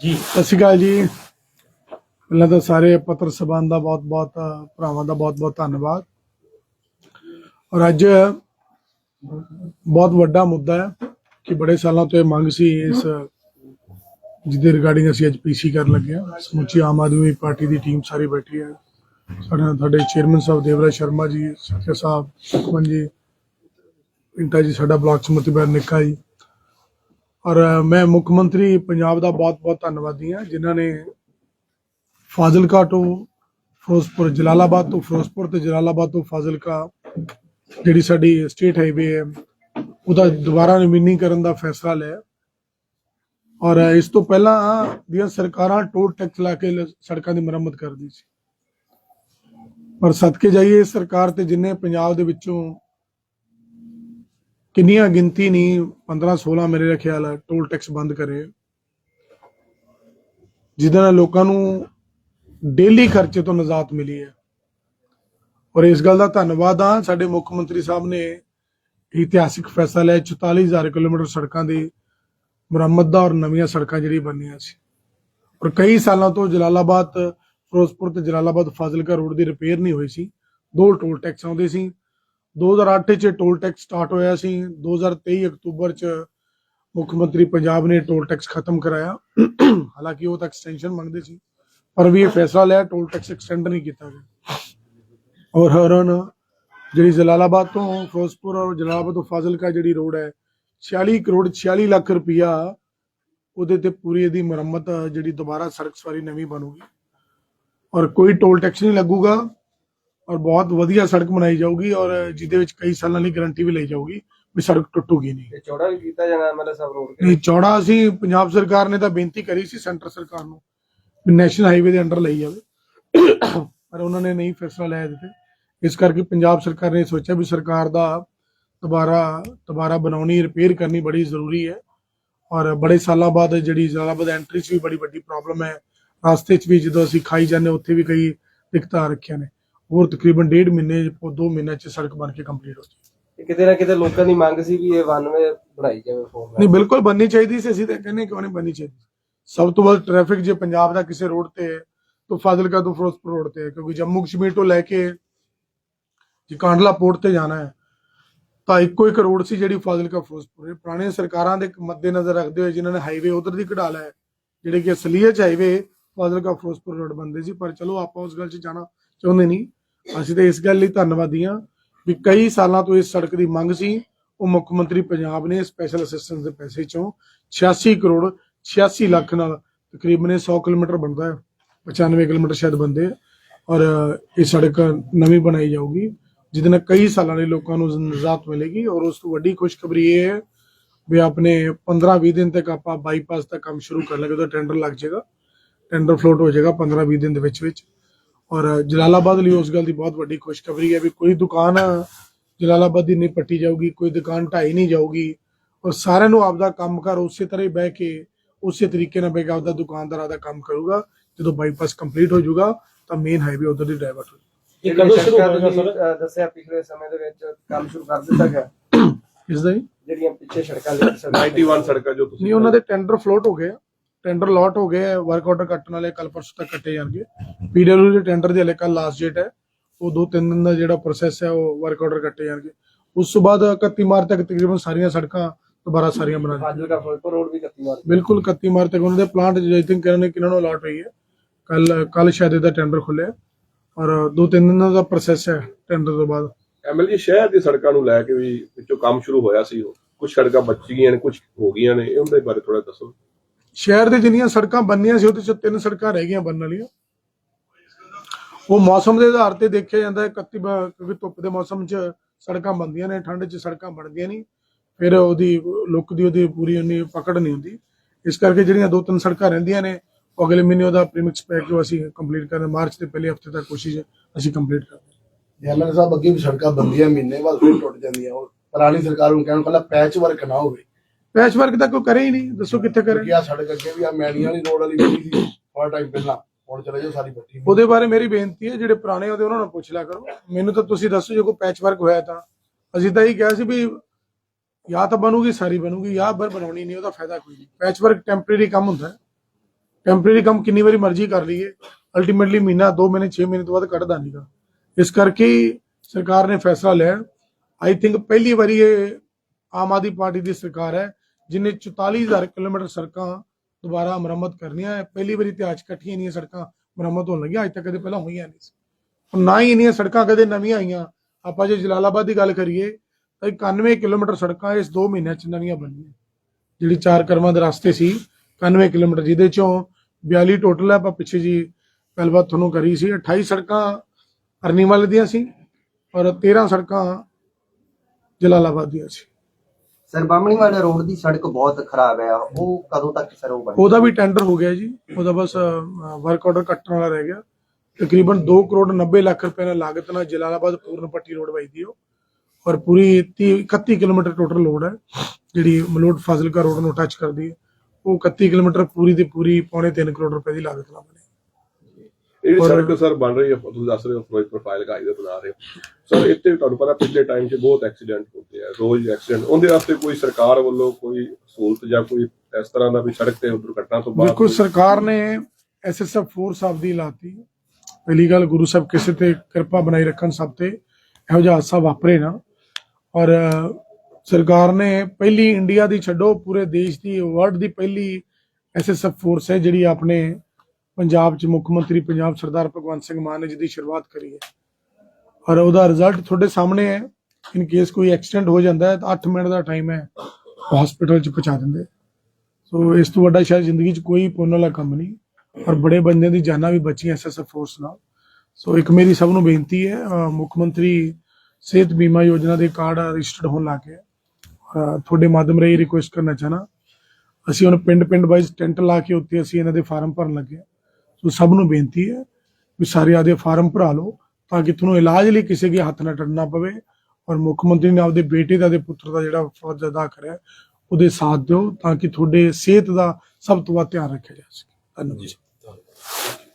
ਜੀ। ਸਤਿ ਸ਼੍ਰੀ ਅਕਾਲ ਜੀ। ਪਹਿਲਾਂ ਤਾਂ ਸਾਰੇ ਪੱਤਰ ਸਭਾਨ ਦਾ ਬਹੁਤ ਬਹੁਤ ਭਰਾਵਾਂ ਦਾ ਬਹੁਤ ਬਹੁਤ ਧੰਨਵਾਦ। ਔਰ ਅੱਜ ਬਹੁਤ ਵੱਡਾ ਮੁੱਦਾ ਹੈ ਕਿ ਬੜੇ ਸਾਲਾਂ ਤੋਂ ਇਹ ਮੰਗ ਸੀ, ਇਸ ਜਿਹਦੇ ਰਿਗਾਰਡਿੰਗ ਅਸੀਂ ਅੱਜ ਪੀਸੀ ਕਰਨ ਲੱਗੇ ਹਾਂ। ਸਮੁੱਚੀ ਆਮ ਆਦਮੀ ਪਾਰਟੀ ਦੀ ਟੀਮ ਸਾਰੀ ਬੈਠੀ ਹੈ। ਸਾਡੇ ਨਾਲ ਸਾਡੇ ਚੇਅਰਮੈਨ ਸਾਹਿਬ ਦੇਵਰਾਜ ਸ਼ਰਮਾ ਜੀ ਸਤਿਆ ਸਾਹਿਬ ਸੁਖਮਨ ਜੀ, ਪਿੰਟਾ ਜੀ, ਸਾਡਾ ਬਲਾਕ ਸਮਿਤੀ ਮੈਂਬਰ ਨਿੱਕਾ ਜੀ ਔਰ ਮੈਂ ਮੁੱਖ ਮੰਤਰੀ ਪੰਜਾਬ ਦਾ ਬਹੁਤ-ਬਹੁਤ ਧੰਨਵਾਦੀ ਹਾਂ, ਜਿਨ੍ਹਾਂ ਨੇ ਫਾਜ਼ਿਲਕਾ ਤੋਂ ਫਿਰੋਜ਼ਪੁਰ, ਜਲਾਲਾਬਾਦ ਤੋਂ ਫਿਰੋਜ਼ਪੁਰ ਤੇ ਜਲਾਲਾਬਾਦ ਤੋਂ ਫਾਜ਼ਿਲਕਾ ਜਿਹੜੀ ਸਾਡੀ ਸਟੇਟ ਹਾਈਵੇ ਹੈ, ਉਹਦਾ ਦੁਬਾਰਾ ਨਵੀਨੀਕਰਨ ਦਾ ਫੈਸਲਾ ਲਿਆ। ਔਰ ਇਸ ਤੋਂ ਪਹਿਲਾਂ ਦੀਆਂ ਸਰਕਾਰਾਂ ਟੋਲ ਟੈਕਸ ਲਾ ਕੇ ਸੜਕਾਂ ਦੀ ਮੁਰੰਮਤ ਕਰਦੀ ਸੀ। ਪਰ ਸਦਕੇ ਜਾਈਏ, ਸਰਕਾਰ ਤੇ ਜਿੰਨੇ ਪੰਜਾਬ ਦੇ ਵਿੱਚੋਂ ਕਿੰਨੀਆਂ ਗਿਣਤੀ ਨਹੀਂ 15 16 ਮੇਰੇ ਖਿਆਲ ਹੈ ਟੋਲ ਟੈਕਸ ਬੰਦ ਕਰੇ। ਜਿਹਦੇ ਨਾਲ ਲੋਕਾਂ ਨੂੰ ਡੇਲੀ ਖਰਚੇ ਤੋਂ ਨਜ਼ਾਤ ਮਿਲੀ ਹੈ। ਔਰ ਇਸ ਗੱਲ ਦਾ ਧੰਨਵਾਦ ਆ ਸਾਡੇ ਮੁੱਖ ਮੰਤਰੀ ਸਾਹਿਬ ਨੇ ਇਤਿਹਾਸਿਕ ਫੈਸਲਾ ਲਿਆ 44000 ਕਿਲੋਮੀਟਰ ਸੜਕਾਂ ਦੀ ਮੁਰੰਮਤ ਦਾ ਔਰ ਨਵੀਆਂ ਸੜਕਾਂ ਜਿਹੜੀ ਬਣਨੀਆਂ ਸੀ। ਔਰ ਕਈ ਸਾਲਾਂ ਤੋਂ ਜਲਾਲਾਬਾਦ, ਫਿਰੋਜ਼ਪੁਰ ਤੇ ਜਲਾਲਾਬਾਦ ਫਾਜ਼ਿਲਕਾ ਰੋਡ ਦੀ ਰਿਪੇਅਰ ਨਹੀਂ ਹੋਈ ਸੀ। ਦੋ ਟੋਲ ਟੈਕਸ ਆਉਂਦੇ ਸੀ। 2008 ਚ ਟੋਲ ਟੈਕਸ ਸਟਾਰਟ ਹੋਇਆ ਸੀ। 2023 ਅਕਤੂਬਰ ਚ ਮੁੱਖ ਮੰਤਰੀ ਪੰਜਾਬ ਨੇ ਟੋਲ ਟੈਕਸ ਖਤਮ ਕਰਾਇਆ। ਹਾਲਾਂਕਿ ਉਹ ਤਾਂ ਐਕਸਟੈਂਸ਼ਨ ਮੰਗਦੇ ਸੀ, ਪਰ ਵੀ ਇਹ ਫੈਸਲਾ ਲਿਆ ਟੋਲ ਟੈਕਸ ਐਕਸਟੈਂਡ ਨਹੀਂ ਕੀਤਾ ਗਿਆ। ਔਰ ਹਰਨ, ਜਿਹੜੀ ਜਲਾਲਾਬਾਦ ਤੋਂ ਫਿਰੋਜ਼ਪੁਰ ਔਰ ਜਲਾਲਾਬਾਦ ਤੋਂ ਫਾਜ਼ਿਲਕਾ ਜਿਹੜੀ ਰੋਡ ਹੈ 46 ਕਰੋੜ 46 ਲੱਖ ਰੁਪਇਆ ਉਹਦੇ ਤੇ ਪੂਰੀ ਇਹਦੀ ਮੁਰੰਮਤ ਜਿਹੜੀ ਦੁਬਾਰਾ ਸੜਕ ਸਵਾਰੀ ਨਵੀਂ ਬਣੂਗੀ। ਔਰ ਕੋਈ ਟੋਲ ਟੈਕਸ ਨਹੀਂ ਲੱਗੂਗਾ। ਔਰ ਬਹੁਤ ਵਧੀਆ ਸੜਕ ਬਣਾਈ ਜਾਊਗੀ ਔਰ ਜਿਹਦੇ ਵਿੱਚ ਕਈ ਸਾਲਾਂ ਲਈ ਗਾਰੰਟੀ ਵੀ ਲਈ ਜਾਊਗੀ ਵੀ ਸੜਕ ਟੁੱਟੂਗੀ ਨਹੀਂ। ਤੇ ਚੌੜਾ ਵੀ ਕੀਤਾ ਜਾਣਾ ਐਮਐਲਏ ਸਾਹਿਬ ਰੋਡ ਤੇ? ਨਹੀਂ ਚੌੜਾ ਅਸੀਂ ਪੰਜਾਬ ਸਰਕਾਰ ਨੇ ਤਾਂ ਬੇਨਤੀ ਕਰੀ ਸੀ ਸੈਂਟਰ ਸਰਕਾਰ ਨੂੰ ਵੀ ਨੈਸ਼ਨਲ ਹਾਈਵੇ ਦੇ ਅੰਡਰ ਲਈ ਜਾਵੇ। ਪਰ ਉਹਨਾਂ ਨੇ ਨਹੀਂ ਫੈਸਲਾ ਲਿਆ ਇਹਦੇ ਤੇ ਇਸ ਕਰਕੇ ਪੰਜਾਬ ਸਰਕਾਰ ਨੇ ਸੋਚਿਆ ਵੀ ਸਰਕਾਰ ਦਾ ਦੁਬਾਰਾ ਦੁਬਾਰਾ ਬਣਾਉਣੀ ਰਿਪੇਅਰ ਕਰਨੀ ਬੜੀ ਜ਼ਰੂਰੀ ਹੈ। ਔਰ ਬੜੇ ਸਾਲਾਂ ਬਾਅਦ ਜਿਹੜੀ ਜਲਾਲਾਬਾਦ ਐਂਟਰੀ 'ਚ ਵੀ ਬੜੀ ਵੱਡੀ ਪ੍ਰੋਬਲਮ ਹੈ। ਰਸਤੇ 'ਚ ਵੀ ਜਦੋਂ ਅਸੀਂ ਖਾਈ ਜਾਂਦੇ ਉੱਥੇ ਵੀ ਕਈ ਦਿੱਕਤਾਂ ਰੱਖੀਆਂ ਨੇ। ਹੋਰ ਤਕਰੀਬਨ ਡੇਢ ਮਹੀਨੇ 2 ਮਹੀਨਿਆਂ 'ਚ ਸੜਕ ਬਣ ਕੇ ਕੰਪਲੀਟ ਹੋ ਜਾਏਗੀ ਤੇ ਕਿਤੇ ਨਾ ਕਿਤੇ ਲੋਕਾਂ ਦੀ ਮੰਗ ਸੀ ਵੀ ਇਹ ਵਨ ਵੇ ਬਣਾਈ ਜਾਵੇ ਫੋਰ ਨਹੀਂ ਬਿਲਕੁਲ ਬੰਨੀ ਚਾਹੀਦੀ ਸੀ ਅਸੀਂ ਤਾਂ ਕਹਿੰਦੇ ਕਿਉਂ ਨਹੀਂ ਬੰਨੀ ਚਾਹੀਦੀ ਸਭ ਤੋਂ ਵੱਧ ਟ੍ਰੈਫਿਕ ਜੇ ਪੰਜਾਬ ਦਾ ਕਿਸੇ ਰੋਡ ਤੇ ਹੈ ਤਾਂ ਫਾਜ਼ਿਲਕਾ ਤੋਂ ਫਿਰੋਜ਼ਪੁਰ ਰੋਡ ਤੇ ਹੈ ਕਿਉਂਕਿ ਜੰਮੂ ਕਸ਼ਮੀਰ ਤੋਂ ਲੈ ਕੇ ਜੇ ਕਾਂਡਲਾ ਪੋਰਟ ਤੇ ਜਾਣਾ ਹੈ ਤਾਂ ਇੱਕੋ ਇੱਕ ਰੋਡ ਸੀ ਜਿਹੜੀ ਫਾਜ਼ਿਲਕਾ ਫਿਰੋਜ਼ਪੁਰ ਇਹ ਪੁਰਾਣੀਆਂ ਸਰਕਾਰਾਂ ਦੇ ਮੱਦੇ ਨਜ਼ਰ ਰੱਖਦੇ ਹੋਏ ਜਿਨ੍ਹਾਂ ਨੇ ਹਾਈਵੇ ਉਧਰ ਦੀ ਕਢਾ ਲਿਆ ਜਿਹੜੇ ਕਿ ਅਸਲੀਅਤ ਹਾਈਵੇ ਫਾਜ਼ਿਲਕਾ ਫਿਰੋਜ਼ਪੁਰ ਰੋਡ ਬੰਦੇ ਸੀ। ਪਰ ਚਲੋ ਆਪਾਂ ਉਸ ਗੱਲ 'ਚ ਜਾਣਾ ਚਾਹੁੰਦੇ ਨਹੀਂ। ਅਸੀਂ ਤਾਂ ਇਸ ਗੱਲ ਲਈ ਧੰਨਵਾਦੀ ਹਾਂ ਵੀ ਕਈ ਸਾਲਾਂ ਤੋਂ ਇਸ ਸੜਕ ਦੀ ਮੰਗ ਸੀ। ਉਹ ਮੁੱਖ ਮੰਤਰੀ ਪੰਜਾਬ ਨੇ ਸਪੈਸ਼ਲ ਅਸਿਸਟੈਂਸ ਦੇ ਪੈਸੇ ਚੋਂ 86 ਕਰੋੜ 86 ਲੱਖ ਨਾਲ ਤਕਰੀਬਨ 100 ਕਿਲੋਮੀਟਰ ਬਣਦਾ ਹੈ 95 ਕਿਲੋਮੀਟਰ ਸ਼ਾਇਦ ਬੰਦੇ ਔਰ ਇਹ ਸੜਕ ਨਵੀਂ ਬਣਾਈ ਜਾਊਗੀ, ਜਿਹਦੇ ਨਾਲ ਕਈ ਸਾਲਾਂ ਲਈ ਲੋਕਾਂ ਨੂੰ ਨਿਜਾਤ ਮਿਲੇਗੀ ਔਰ ਉਸ ਤੋਂ ਵੱਡੀ ਖੁਸ਼ਖਬਰੀ ਇਹ ਹੈ ਵੀ ਆਪਣੇ 15-20 ਦਿਨ ਤੱਕ ਆਪਾਂ ਬਾਈਪਾਸ ਦਾ ਕੰਮ ਸ਼ੁਰੂ ਕਰ ਲਾਂਗੇ, ਉਹਦਾ ਟੈਂਡਰ ਲੱਗ ਜਾਏਗਾ ਟੈਂਡਰ ਫਲੋਟ ਹੋ ਜਾਏਗਾ 15-20 ਦਿਨ ਦੇ ਵਿੱਚ ਵਿੱਚ ਔਰ ਜਲਾਲਾਬਾਦ ਲਈ ਉਸ ਗੱਲ ਦੀ ਬਹੁਤ ਵੱਡੀ ਖੁਸ਼ਖਬਰੀ ਹੈ ਵੀ ਕੋਈ ਦੁਕਾਨ ਜਲਾਲਾਬਾਦ ਦੀ ਨਹੀਂ ਪੱਟੀ ਜਾਊਗੀ ਕੋਈ ਦੁਕਾਨ ਢਾਈ ਨਹੀਂ ਜਾਊਗੀ ਔਰ ਸਾਰਿਆਂ ਨੂੰ ਆਪਦਾ ਕੰਮਕਾਰ ਉਸੇ ਤਰ੍ਹਾਂ ਹੀ ਬਹਿ ਕੇ ਉਸੇ ਤਰੀਕੇ ਨਾਲ ਬਹਿ ਕੇ ਆਪਦਾ ਦੁਕਾਨਦਾਰ ਆਪਦਾ ਕੰਮ ਕਰੂਗਾ ਜਦੋਂ ਬਾਈਪਾਸ ਕੰਪਲੀਟ ਹੋ ਜਾਊਗਾ ਤਾਂ ਮੇਨ ਹਾਈਵੇ ਉਧਰ ਦੀ ਡਾਇਵਰਟ ਹੋ ਇਹ ਕਦੋਂ ਸ਼ੁਰੂ ਹੋਵੇਗਾ ਤੁਸੀਂ, ਸਰ? ਦੱਸਿਆ ਪਿਛਲੇ ਸਮੇਂ ਦੇ ਵਿੱਚ ਕੰਮ ਸ਼ੁਰੂ ਕਰ ਦਿੱਤਾ ਗਿਆ। ਇਸ ਦਾ ਹੀ ਜਿਹੜੀਆਂ ਪਿੱਛੇ ਸੜਕਾਂ ਲਈ 91 ਸੜਕਾਂ ਜੋ ਤੁਸੀਂ ਨਹੀਂ ਉਹਨਾਂ ਦੇ ਟੈਂਡਰ ਫਲੋਟ ਹੋ ਗਏ ਟੈਂਡਰ ਲਾਟ ਹੋ ਗਏ ਵਰਕ ਆਰਡਰ ਕੱਟਣ ਵਾਲੇ ਕੱਲ ਪਰਸੋਂ ਤੱਕ ਕੱਟੇ ਜਾਣਗੇ। ਪੀਡਬਲਿਊ ਦੇ ਟੈਂਡਰ ਦੇ ਹਲੇ ਕੱਲ ਲਾਸਟ ਡੇਟ ਹੈ। ਉਹ ਦੋ ਤਿੰਨ ਦਿਨ ਦਾ ਜਿਹੜਾ ਪ੍ਰੋਸੈਸ ਹੈ ਉਹ ਵਰਕ ਆਰਡਰ ਕੱਟੇ ਜਾਣਗੇ। ਉਸ ਤੋਂ ਬਾਅਦ 31 ਮਾਰਚ ਤੱਕ ਤਕਰੀਬਨ ਸਾਰੀਆਂ ਸੜਕਾਂ ਦੁਬਾਰਾ ਸਾਰੀਆਂ ਬਣਾ ਦਿੱਤੀਆਂ। ਫਾਜ਼ਿਲਕਾ ਫਿਰੋਜ਼ਪੁਰ ਰੋਡ ਵੀ 31 ਮਾਰਚ ਬਿਲਕੁਲ 31 ਮਾਰਚ ਤੱਕ ਉਹਨਾਂ ਦੇ ਪਲਾਂਟ ਆਈ ਥਿੰਕ ਕਿਹਨਾਂ ਨੇ ਕਿਹਨਾਂ ਨੂੰ ਅਲਾਟ ਹੋਈ ਹੈ ਕੱਲ ਕੱਲ ਸ਼ਾਇਦ ਇਹਦਾ ਟੈਂਡਰ ਖੁੱਲਿਆ ਔਰ ਦੋ ਤਿੰਨ ਦਿਨਾਂ ਦਾ ਪ੍ਰੋਸੈਸ ਹੈ ਟੈਂਡਰ ਤੋਂ ਬਾਅਦ। ਐਮਐਲਏ ਸ਼ਹਿਰ ਦੀ ਸੜਕਾਂ ਨੂੰ ਲੈ ਕੇ ਵੀ ਵਿੱਚੋਂ ਕੰਮ ਸ਼ੁਰੂ ਹੋਇਆ ਸੀ ਉਹ। ਕੁਝ ਸੜਕਾਂ ਬਚ ਗਈਆਂ ਨੇ ਕੁਝ ਹੋ ਗਈਆਂ ਨੇ ਇਹ ਉਹਦੇ ਬਾਰੇ ਥੋੜਾ ਦੱਸੋ। ਸ਼ਹਿਰ ਦੇ ਜਿੰਨੀਆਂ ਸੜਕਾਂ ਬੰਨੀਆਂ ਸੀ, ਉਹਦੇ ਚ ਤਿੰਨ ਸੜਕਾਂ ਰਹਿ ਗਈਆਂ ਬਣਨ ਵਾਲੀਆਂ। ਉਹ ਮੌਸਮ ਦੇ ਆਧਾਰ ਤੇ ਦੇਖਿਆ ਜਾਂਦਾ ਹੈ 31 ਕਿਉਂਕਿ ਧੁੱਪ ਦੇ ਮੌਸਮ 'ਚ ਸੜਕਾਂ ਬਣਦੀਆਂ ਨੇ, ਠੰਡ 'ਚ ਸੜਕਾਂ ਬਣਦੀਆਂ ਨਹੀਂ। ਫਿਰ ਉਹਦੀ ਲੁੱਕ ਦੀ ਉਹਦੀ ਪੂਰੀ ਉਨੀ ਪਕੜ ਨਹੀਂ ਹੁੰਦੀ। ਇਸ ਕਰਕੇ ਜਿਹੜੀਆਂ ਦੋ ਤਿੰਨ ਸੜਕਾਂ ਰਹਿੰਦੀਆਂ ਨੇ, ਉਹ ਅਗਲੇ ਮਹੀਨੇ ਉਹਦਾ ਪ੍ਰੀਮਿਕਸ ਪੈਕ ਜੋ ਅਸੀਂ ਕੰਪਲੀਟ ਕਰਨ, ਮਾਰਚ ਦੇ ਪਹਿਲੇ ਹਫ਼ਤੇ ਤੱਕ ਕੋਸ਼ਿਸ਼ ਅਸੀਂ ਕੰਪਲੀਟ ਕਰਦੇ ਐਮਐਲਏ ਸਾਹਿਬ, ਅੱਗੇ ਵੀ ਸੜਕਾਂ ਬੰਦੀਆਂ ਮਹੀਨੇ ਬਾਅਦ ਫਿਰ ਟੁੱਟ ਜਾਂਦੀਆਂ। ਉਹ ਪੁਰਾਣੀ ਸਰਕਾਰ ਨੂੰ ਕਹਿਣ ਪਹਿਲਾਂ ਪੈਚ ਵਰਕ ਨਾ ਹੋਵੇ। ਪੈਚ ਵਰਕ ਤਾਂ ਕੋਈ ਕਰੇ ਹੀ ਨਹੀਂ ਦੱਸੋ ਕਿੱਥੇ ਕਰੇ? ਆ ਸੜਕ ਅੱਗੇ ਵੀ ਆ ਮੈਣੀਆਂ ਵਾਲੀ ਰੋਡ ਵਾਲੀ ਬਣੀ ਸੀ ਥੋੜਾ ਟਾਈਮ ਪਹਿਲਾਂ ਹੁਣ ਚਲੇ ਜਾਓ ਸਾਰੀ ਬੱਟੀ ਉਹਦੇ ਬਾਰੇ ਮੇਰੀ ਬੇਨਤੀ ਹੈ ਜਿਹੜੇ ਪੁਰਾਣੇ ਉਹਦੇ ਉਹਨਾਂ ਨੂੰ ਪੁੱਛ ਲਿਆ ਕਰੋ। ਮੈਨੂੰ ਤਾਂ ਤੁਸੀਂ ਦੱਸੋ ਜੇ ਕੋਈ ਪੈਚ ਵਰਕ ਹੋਇਆ ਤਾਂ। ਅਸੀਂ ਤਾਂ ਇਹ ਕਿਹਾ ਸੀ ਵੀ ਜਾਂ ਤਾਂ ਬਣੂਗੀ ਸਾਰੀ ਬਣੂਗੀ ਜਾਂ ਬਰ ਬਣਾਉਣੀ ਨਹੀਂ ਉਹਦਾ ਫਾਇਦਾ ਕੋਈ ਨਹੀਂ। ਪੈਚ ਵਰਕ ਟੈਂਪਰੇਰੀ ਕੰਮ ਹੁੰਦਾ ਹੈ। ਟੈਂਪਰੇਰੀ ਕੰਮ ਕਿੰਨੀ ਵਾਰੀ ਮਰਜ਼ੀ ਕਰ ਲਈਏ ਅਲਟੀਮੇਟਲੀ ਮਹੀਨਾ 2 ਮਹੀਨੇ 6 ਮਹੀਨੇ ਤੋਂ ਬਾਅਦ ਕੱਢਦਾ ਨਹੀਂਗਾ ਇਸ ਕਰਕੇ ਸਰਕਾਰ ਨੇ ਫੈਸਲਾ ਲਿਆ। ਆਈ ਥਿੰਕ ਪਹਿਲੀ ਵਾਰੀ ਇਹ ਆਮ ਆਦਮੀ ਪਾਰਟੀ ਦੀ ਸਰਕਾਰ ਹੈ, ਜਿਨੇ 44000 ਕਿਲੋਮੀਟਰ ਸੜਕਾਂ ਦੁਬਾਰਾ ਮੁਰੰਮਤ ਕਰਨੀਆਂ ਹੈ। ਪਹਿਲੀ ਵਾਰੀ ਇਤਿਹਾਸ ਇਕੱਠੀਆਂ ਇੰਨੀਆਂ ਸੜਕਾਂ ਮੁਰੰਮਤ ਹੋਣ ਲੱਗੀਆਂ, ਅੱਜ ਤੱਕ ਕਦੇ ਪਹਿਲਾਂ ਹੋਈਆਂ ਨਹੀਂ ਸੀ। ਔਰ ਨਾ ਹੀ ਇੰਨੀਆਂ ਸੜਕਾਂ ਕਦੇ ਨਵੀਆਂ ਆਈਆਂ। ਆਪਾਂ ਜੇ ਜਲਾਲਾਬਾਦ ਦੀ ਗੱਲ ਕਰੀਏ, ਤਾਂ 91 ਕਿਲੋਮੀਟਰ ਸੜਕਾਂ ਇਸ 2 ਮਹੀਨਿਆਂ 'ਚ ਨਵੀਆਂ ਬਣੀਆਂ। ਜਿਹੜੀ ਚਾਰ ਕਰਮਾਂ ਦੇ ਰਸਤੇ ਸੀ 91 ਕਿਲੋਮੀਟਰ ਜਿਹਦੇ ਚੋਂ 42 ਟੋਟਲ ਹੈ, ਆਪਾਂ ਪਿੱਛੇ ਜੀ ਗੱਲਬਾਤ ਤੁਹਾਨੂੰ ਕਰੀ ਸੀ। 28 ਸੜਕਾਂ ਅਰਨੀਵਾਲ ਦੀਆਂ ਸੀ ਔਰ 13 ਸੜਕਾਂ ਜਲਾਲਾਬਾਦ ਦੀਆਂ ਸੀ। ਸਰ ਬਾਮਣੀਵਾਲਾ ਰੋਡ ਦੀ ਸੜਕ ਬਹੁਤ ਖਰਾਬ ਹੈ। ਉਹ ਕਦੋਂ ਤੱਕ ਸਰ ਉਹ ਬਣੇ ਉਹਦਾ ਵੀ ਟੈਂਡਰ ਹੋ ਗਿਆ ਜੀ। ਉਹਦਾ ਬਸ ਵਰਕ ਆਰਡਰ ਕੱਟਣ ਵਾਲਾ ਰਹਿ ਗਿਆ। ਤਕਰੀਬਨ 2 ਕਰੋੜ 90 ਲੱਖ ਰੁਪਏ ਨਾਲ ਲਾਗਤ ਨਾਲ ਜਲਾਲਾਬਾਦ ਪੂਰਨ ਪੱਟੀ ਰੋਡ ਵਜਦੀ ਉਹ। ਔਰ ਪੂਰੀ 30 31 ਕਿਲੋਮੀਟਰ ਟੋਟਲ ਲੋਡ ਹੈ। ਜਿਹੜੀ ਮਲੋਟ ਫਾਜ਼ਿਲਕਾ ਰੋਡ ਨੂੰ ਟੱਚ ਕਰਦੀ ਹੈ। ਉਹ 31 ਕਿਲੋਮੀਟਰ ਪੂਰੀ ਦੀ ਪੂਰੀ, ਪੌਣੇ 3 ਕਰੋੜ ਰੁਪਏ ਦੀ ਲਾਗਤ ਨਾਲ ਬਣੀ। ਜਿਹੜੀ ਸੜਕ ਸਰ ਬਣ ਰਹੀ ਹੈ ਤੁਸੀਂ ਦੱਸ ਰਹੇ ਹੋ ਫਿਰੋਜ਼ਪੁਰ ਫਾਈਲ ਕਾਈ ਦੇ ਬਣਾ ਰਹੇ ਹੋ। ਸਰ ਇੱਥੇ ਤੁਹਾਨੂੰ ਪਤਾ ਪਿਛਲੇ ਟਾਈਮ 'ਚ ਬਹੁਤ ਐਕਸੀਡੈਂਟ ਹੁੰਦੇ ਆ ਰੋਜ਼ ਐਕਸੀਡੈਂਟ ਉਹਦੇ ਵਾਸਤੇ ਕੋਈ ਸਰਕਾਰ ਵੱਲੋਂ ਕੋਈ ਸਹੂਲਤ ਜਾਂ ਕੋਈ ਇਸ ਤਰ੍ਹਾਂ ਦਾ ਵੀ ਸੜਕ ਤੇ ਦੁਰਘਟਨਾ ਤੋਂ ਬਾਅਦ ਬਿਲਕੁਲ ਸਰਕਾਰ ਨੇ ਐਸਐਸਐਫ ਫੋਰਸ ਆਪਦੀ ਲਾਤੀ। ਪਹਿਲੀ ਗੱਲ ਗੁਰੂ ਸਾਹਿਬ ਕਿਸੇ ਤੇ ਕਿਰਪਾ ਬਣਾਈ ਰੱਖਣ ਸਭ ਤੇ ਇਹੋ ਜਿਹਾ ਹਾਦਸਾ ਵਾਪਰੇ ਨਾ। ਔਰ ਸਰਕਾਰ ਨੇ ਪਹਿਲੀ ਇੰਡੀਆ ਦੀ ਛੱਡੋ ਪੂਰੇ ਦੇਸ਼ ਦੀ ਵਰਲਡ ਦੀ ਪਹਿਲੀ ਐਸਐਸਐਫ ਫੋਰਸ ਹੈ ਜਿਹੜੀ ਆਪਣੇ ਪੰਜਾਬ ਚ ਮੁੱਖ ਮੰਤਰੀ ਪੰਜਾਬ ਸਰਦਾਰ ਭਗਵੰਤ ਸਿੰਘ ਮਾਨ ਨੇ ਜਿਹਦੀ ਸ਼ੁਰੂਆਤ ਕਰੀ ਹੈ। ਔਰ ਉਹਦਾ ਰਿਜ਼ਲਟ ਤੁਹਾਡੇ ਸਾਹਮਣੇ ਹੈ। ਇਨ ਕੇਸ ਕੋਈ ਐਕਸੀਡੈਂਟ ਹੋ ਜਾਂਦਾ ਹੈ ਤਾਂ 8 ਮਿੰਟ ਦਾ ਟਾਈਮ ਹੈ। ਹਸਪੀਟਲ ਚ ਪਹੁੰਚਾ ਦਿੰਦੇ। ਸੋ ਇਸ ਤੋਂ ਵੱਡਾ ਸ਼ਾਇਦ ਜ਼ਿੰਦਗੀ 'ਚ ਕੋਈ ਪੁੰਨ ਵਾਲਾ ਕੰਮ ਨਹੀਂ। ਔਰ ਬੜੇ ਬੰਦਿਆਂ ਦੀ ਜਾਨਾਂ ਵੀ ਬਚੀਆਂ ਐਸਐਸਐਫ ਫੋਰਸ ਨਾਲ। ਸੋ ਇੱਕ ਮੇਰੀ ਸਭ ਨੂੰ ਬੇਨਤੀ ਹੈ ਮੁੱਖ ਮੰਤਰੀ ਸਿਹਤ ਬੀਮਾ ਯੋਜਨਾ ਦੇ ਕਾਰਡ ਰਜਿਸਟਰਡ ਹੋਣ ਲੱਗੇ ਤੁਹਾਡੇ ਮਾਧਿਅਮ ਰਾਹੀਂ ਰਿਕੁਐਸਟ ਕਰਨਾ ਚਾਹਨਾ। ਅਸੀਂ ਹੁਣ ਪਿੰਡ ਪਿੰਡ ਵਾਈਜ਼ ਟੈਂਟ ਲਾ ਕੇ ਉੱਤੇ ਅਸੀਂ ਇਹਨਾਂ ਦੇ ਫਾਰਮ ਭਰਨ ਲੱਗੇ ਸੋ ਸਭ ਨੂੰ ਬੇਨਤੀ ਹੈ ਵੀ ਸਾਰੇ ਆਦੇ ਫਾਰਮ ਭਰਾ ਲਓ ਤਾਂ ਕਿ ਤੁਹਾਨੂੰ ਇਲਾਜ ਲਈ ਕਿਸੇ ਦੇ ਹੱਥ ਨਾ ਟੱਟਣਾ ਪਵੇ ਔਰ ਮੁੱਖ ਮੰਤਰੀ ਨੇ ਆਪਦੇ ਬੇਟੇ ਦਾ ਤੇ ਪੁੱਤਰ ਦਾ ਜਿਹੜਾ ਫਰਜ਼ ਅਦਾ ਕਰਿਆ, ਉਹਦੇ ਸਾਥ ਦਿਓ ਤਾਂ ਕਿ ਤੁਹਾਡੇ ਸਿਹਤ ਦਾ ਸਭ ਤੋਂ ਵੱਧ ਧਿਆਨ ਰੱਖਿਆ ਜਾ ਸਕੇ। ਧੰਨਵਾਦ।